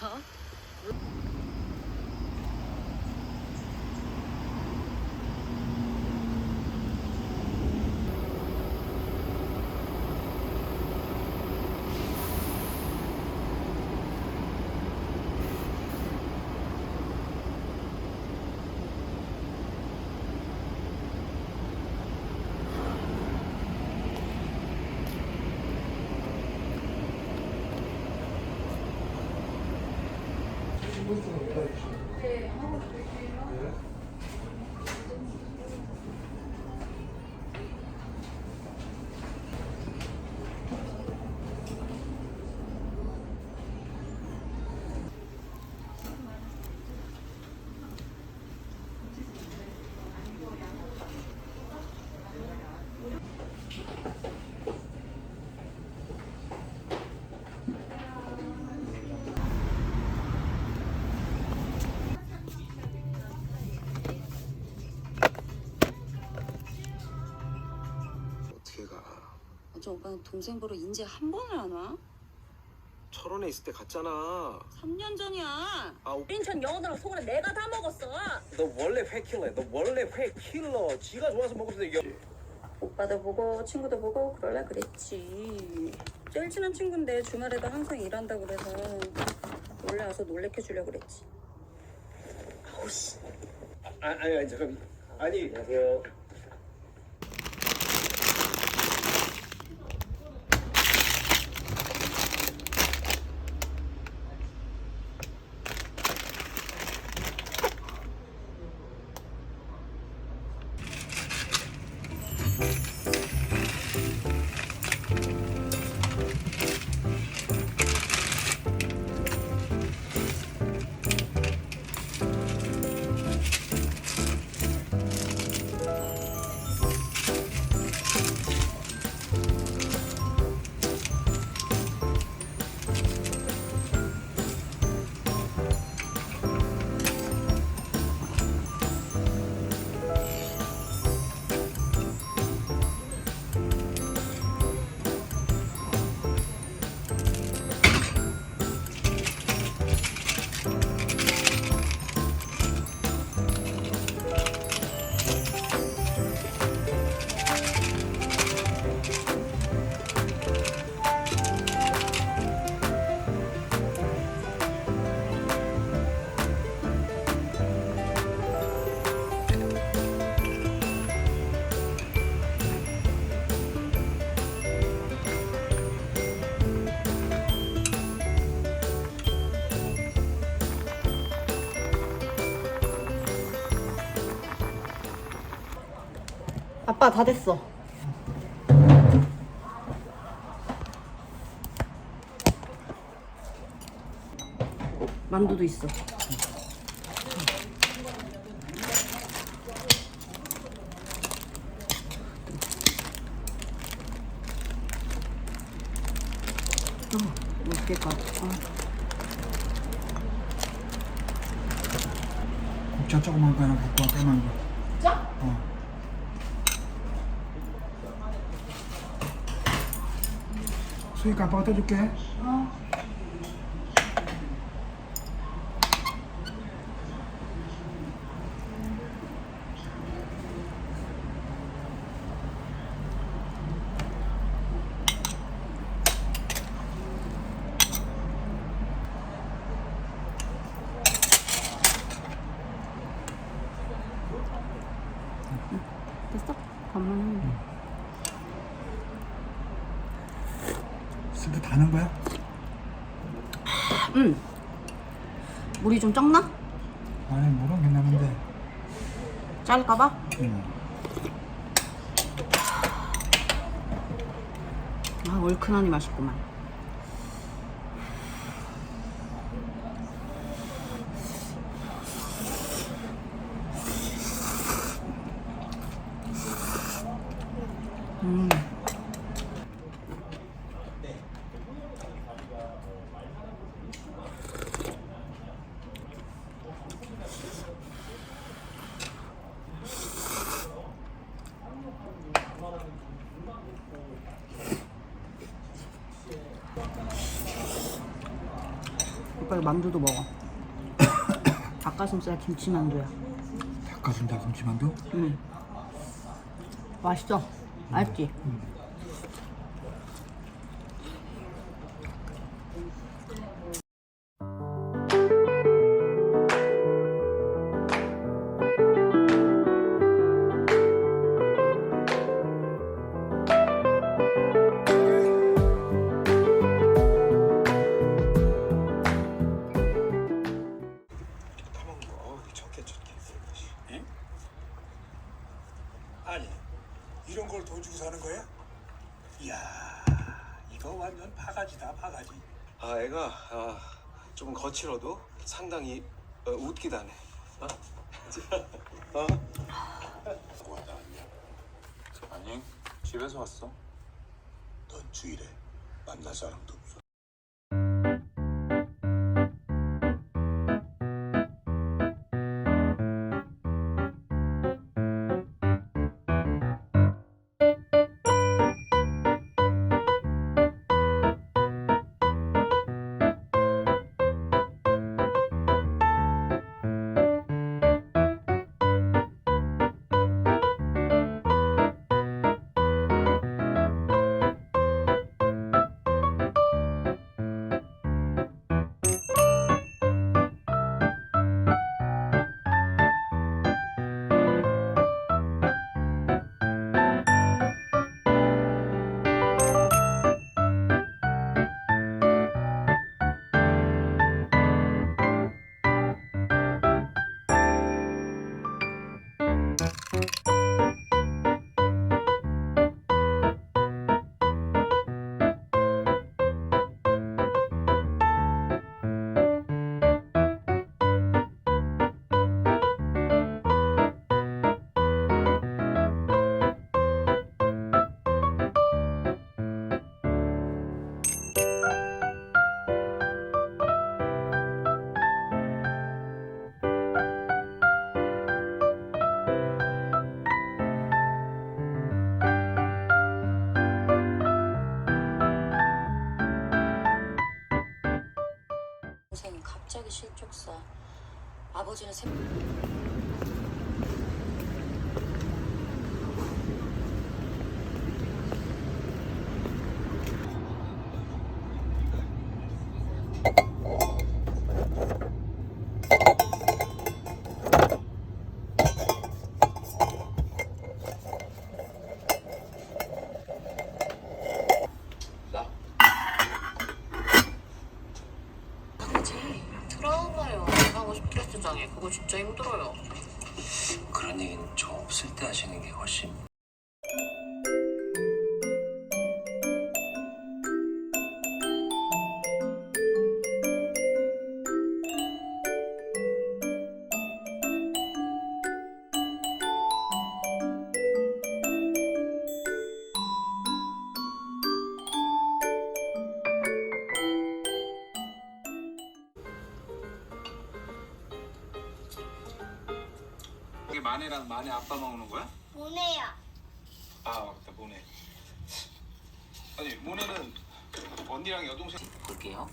뭐 오빠는 동생 보러 인제 한 번을 안 와? 철원에 있을 때 갔잖아. 3년 전이야. 아, 오- 인천 영어들랑 속을 내가 다 먹었어. 너 원래 회 킬러야. 너 원래 회 킬러. 지가 좋아서 먹었어 이게. 오빠도 보고 친구도 보고 그럴라 그랬지. 제일 친한 친구인데 주말에도 항상 일한다 그래서 원래 와서 놀래켜 주려고 그랬지. 아우 씨. 아, 아니 아니 잠깐. 아니. 안녕하세요. 아빠 다 됐어. 만두도 있어. 아. 곱창 조그만 거 하나 갖고 와 까만 거. 진짜? 어. 수익 아빠가 떠줄게. 됐어? 간만 스프 다 넣은 거야? 응. 물이 좀 적나? 아니 물은 괜찮은데. 자를까봐? 응. 아, 얼큰하니 맛있구만. 만두도 먹어. 닭가슴살 김치 만두야. 닭가슴살 김치만두? 응. 맛있어. 맛있지? 타 아, 애가 아, 좀 거칠어도 상당히 어, 웃기다 네. 어? 어? 누가 나왔냐? 아니 집에서 왔어 넌 주일에 만날 사람도 없 아버지는 새... 마네랑 마네 아빠 먹는 거야? 모네요. 아 맞다 모네 아니 모네는 언니랑 여동생 볼게요.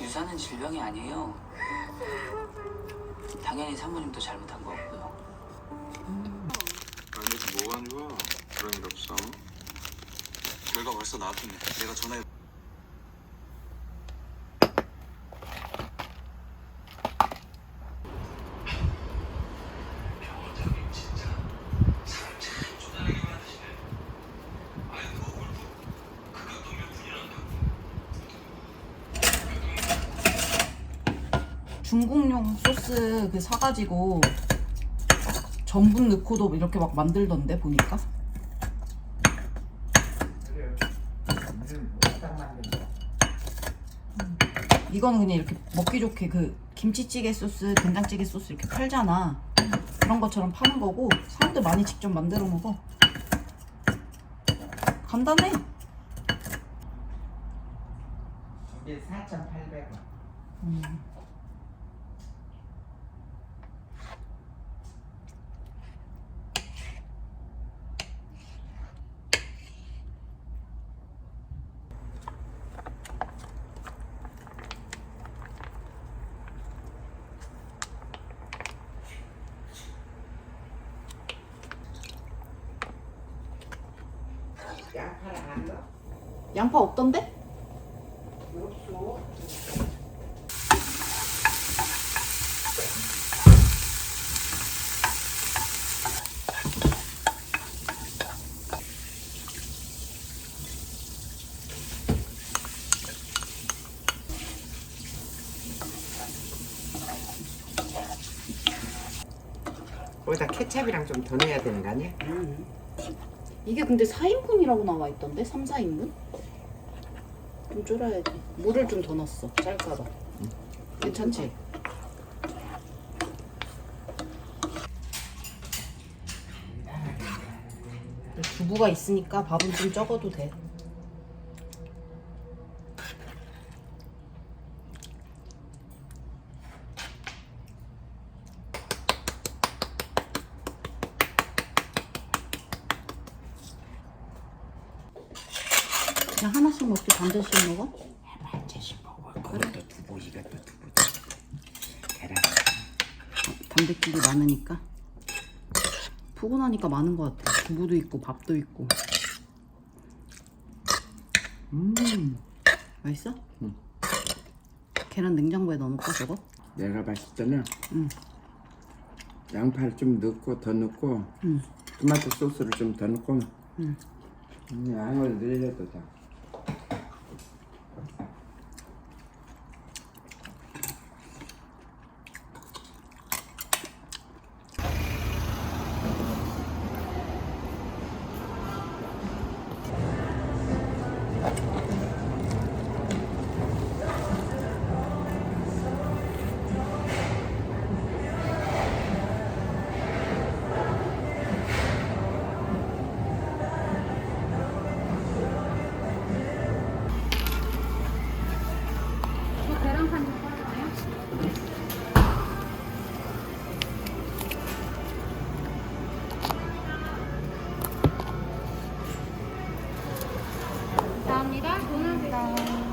유산은 질병이 아니에요. 당연히 사모님도 잘못한 거고 결과 벌써 나왔겠네 내가 전화해. 중국용 소스 그 사가지고 전분 넣고도 이렇게 막 만들던데 보니까. 음. 이거는 그냥 이렇게 먹기 좋게 그 김치찌개 소스, 된장찌개 소스 이렇게 팔잖아. 그런 것처럼 파는 거고 사람들 많이 직접 만들어 먹어. 간단해. 이게 4,800원. 음. 양파를 안 넣어? 양파 없던데? 거기다 케찹이랑 좀 더 넣어야 되는 거 아니야? 이게 근데 4인분이라고 나와 있던데? 3, 4인분? 좀 줄여야지. 물을 좀 더 넣었어. 짤까봐. 괜찮지? 두부가 있으니까 밥은 좀 적어도 돼. 그냥 하나씩 먹지 반절씩 먹어? 반찬씩 먹어. 그것도 두부 이것도 두부. 계란. 단백질이 많으니까 푸근하니까 많은 것 같아 두부도 있고 밥도 있고 음 맛있어? 응. 계란 냉장고에 넣어놓고 저거? 내가 봤을 때는 응. 양파를 좀 넣고 더 넣고 응. 토마토 소스를 좀 더 넣고 응. 음, 양을 늘려도 돼. 감사합니다. 감사합니다.